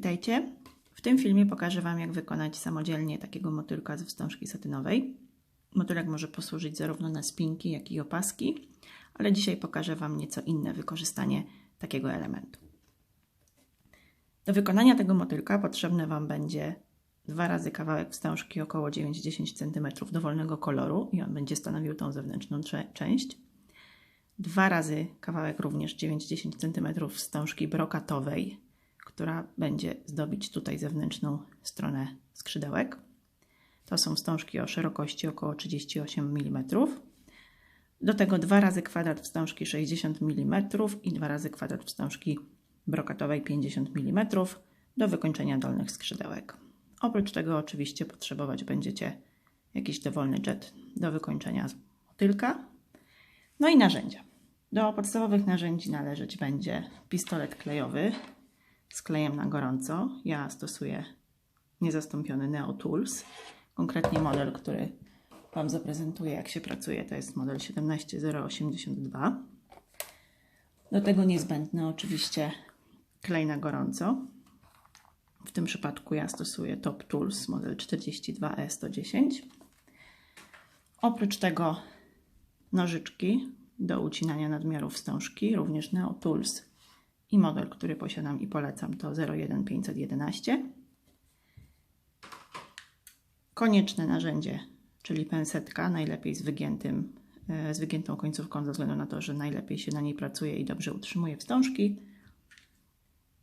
Witajcie. W tym filmie pokażę Wam, jak wykonać samodzielnie takiego motylka ze wstążki satynowej. Motylek może posłużyć zarówno na spinki, jak i opaski, ale dzisiaj pokażę Wam nieco inne wykorzystanie takiego elementu. Do wykonania tego motylka potrzebne Wam będzie dwa razy kawałek wstążki około 9-10 cm dowolnego koloru i on będzie stanowił tą zewnętrzną część. Dwa razy kawałek również 9-10 cm wstążki brokatowej która będzie zdobić tutaj zewnętrzną stronę skrzydełek. To są wstążki o szerokości około 38 mm. Do tego dwa razy kwadrat wstążki 60 mm i dwa razy kwadrat wstążki brokatowej 50 mm do wykończenia dolnych skrzydełek. Oprócz tego oczywiście potrzebować będziecie jakiś dowolny jet do wykończenia motylka. No i narzędzia. Do podstawowych narzędzi należeć będzie pistolet klejowy z klejem na gorąco. Ja stosuję niezastąpiony Neo Tools. Konkretnie model, który Wam zaprezentuję, jak się pracuje, to jest model 17082. Do tego niezbędny oczywiście klej na gorąco. W tym przypadku ja stosuję Top Tools model 42E110. Oprócz tego nożyczki do ucinania nadmiarów wstążki, również Neo Tools i model, który posiadam i polecam to 01511. Konieczne narzędzie, czyli pensetka, najlepiej z, wygiętym, e, z wygiętą końcówką, ze względu na to, że najlepiej się na niej pracuje i dobrze utrzymuje wstążki.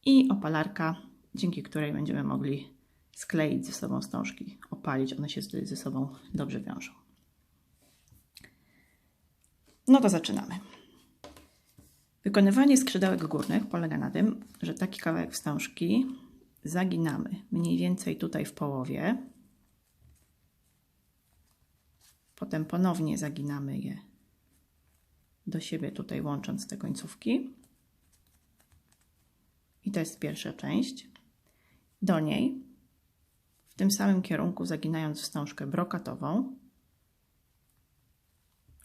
I opalarka, dzięki której będziemy mogli skleić ze sobą wstążki, opalić, one się ze sobą dobrze wiążą. No to zaczynamy. Wykonywanie skrzydełek górnych polega na tym, że taki kawałek wstążki zaginamy mniej więcej tutaj w połowie. Potem ponownie zaginamy je do siebie tutaj łącząc te końcówki. I to jest pierwsza część. Do niej w tym samym kierunku zaginając wstążkę brokatową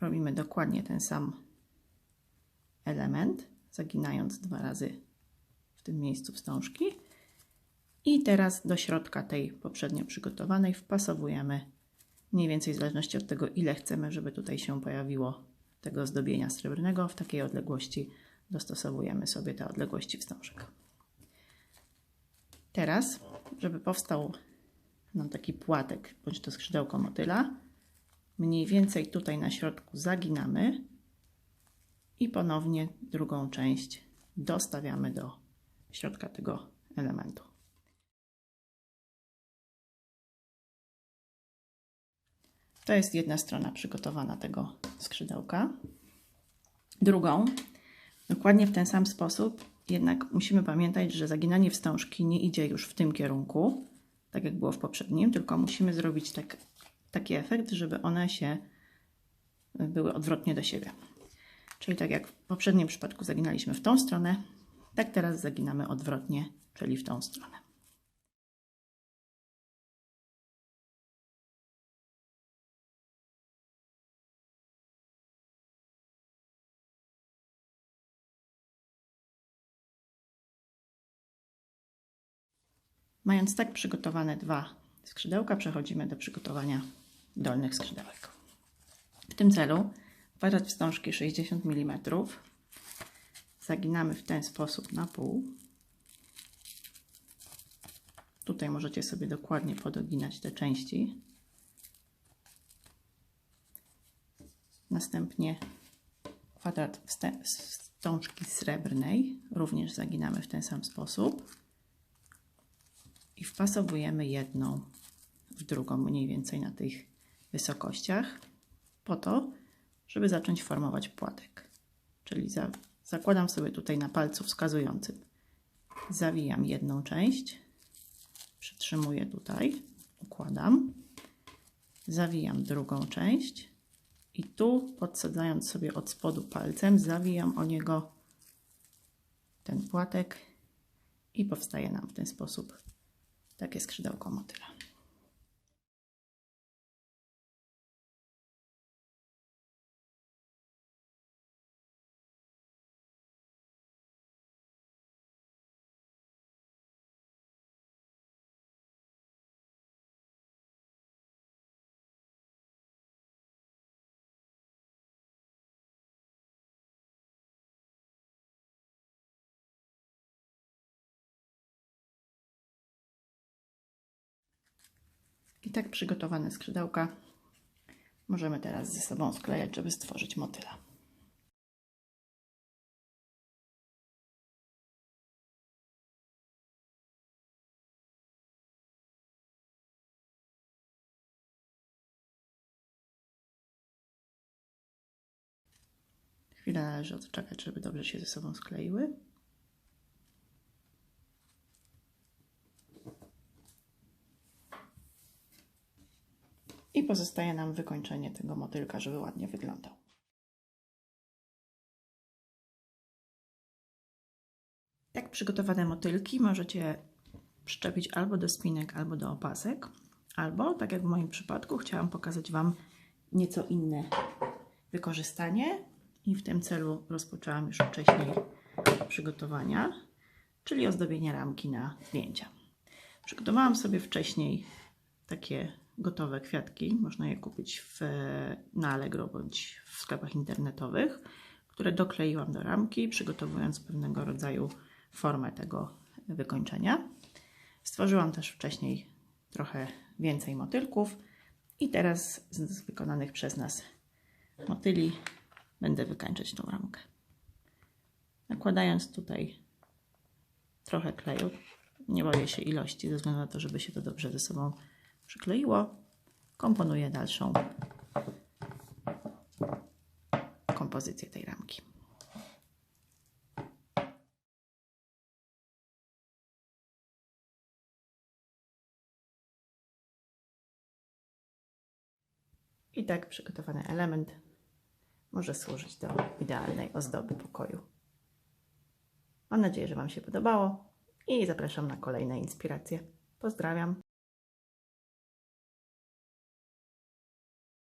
robimy dokładnie ten sam element, zaginając dwa razy w tym miejscu wstążki. I teraz do środka tej poprzednio przygotowanej wpasowujemy mniej więcej w zależności od tego, ile chcemy, żeby tutaj się pojawiło tego zdobienia srebrnego. W takiej odległości dostosowujemy sobie te odległości wstążek. Teraz, żeby powstał nam taki płatek, bądź to skrzydełko motyla, mniej więcej tutaj na środku zaginamy i ponownie drugą część dostawiamy do środka tego elementu. To jest jedna strona przygotowana tego skrzydełka. Drugą, dokładnie w ten sam sposób, jednak musimy pamiętać, że zaginanie wstążki nie idzie już w tym kierunku, tak jak było w poprzednim, tylko musimy zrobić tak, taki efekt, żeby one się były odwrotnie do siebie. Czyli tak jak w poprzednim przypadku zaginaliśmy w tą stronę, tak teraz zaginamy odwrotnie, czyli w tą stronę. Mając tak przygotowane dwa skrzydełka, przechodzimy do przygotowania dolnych skrzydełek. W tym celu kwadrat wstążki 60 mm. Zaginamy w ten sposób na pół. Tutaj możecie sobie dokładnie podoginać te części. Następnie kwadrat wstążki srebrnej również zaginamy w ten sam sposób. I wpasowujemy jedną w drugą mniej więcej na tych wysokościach po to, żeby zacząć formować płatek. Czyli za, zakładam sobie tutaj na palcu wskazującym. Zawijam jedną część, przytrzymuję tutaj, układam, zawijam drugą część i tu podsadzając sobie od spodu palcem, zawijam o niego ten płatek i powstaje nam w ten sposób takie skrzydełko motyla. I tak przygotowane skrzydełka możemy teraz ze sobą sklejać, żeby stworzyć motyla. Chwilę należy odczekać, żeby dobrze się ze sobą skleiły. I pozostaje nam wykończenie tego motylka, żeby ładnie wyglądał. Tak przygotowane motylki możecie przyczepić albo do spinek, albo do opasek, albo, tak jak w moim przypadku, chciałam pokazać Wam nieco inne wykorzystanie i w tym celu rozpoczęłam już wcześniej przygotowania, czyli ozdobienie ramki na zdjęcia. Przygotowałam sobie wcześniej takie gotowe kwiatki, można je kupić w, na Allegro bądź w sklepach internetowych, które dokleiłam do ramki, przygotowując pewnego rodzaju formę tego wykończenia. Stworzyłam też wcześniej trochę więcej motylków i teraz z, wykonanych przez nas motyli będę wykańczać tą ramkę. Nakładając tutaj trochę kleju, nie boję się ilości, ze względu na to, żeby się to dobrze ze sobą przykleiło, komponuję dalszą kompozycję tej ramki. I tak przygotowany element może służyć do idealnej ozdoby pokoju. Mam nadzieję, że Wam się podobało i zapraszam na kolejne inspiracje. Pozdrawiam.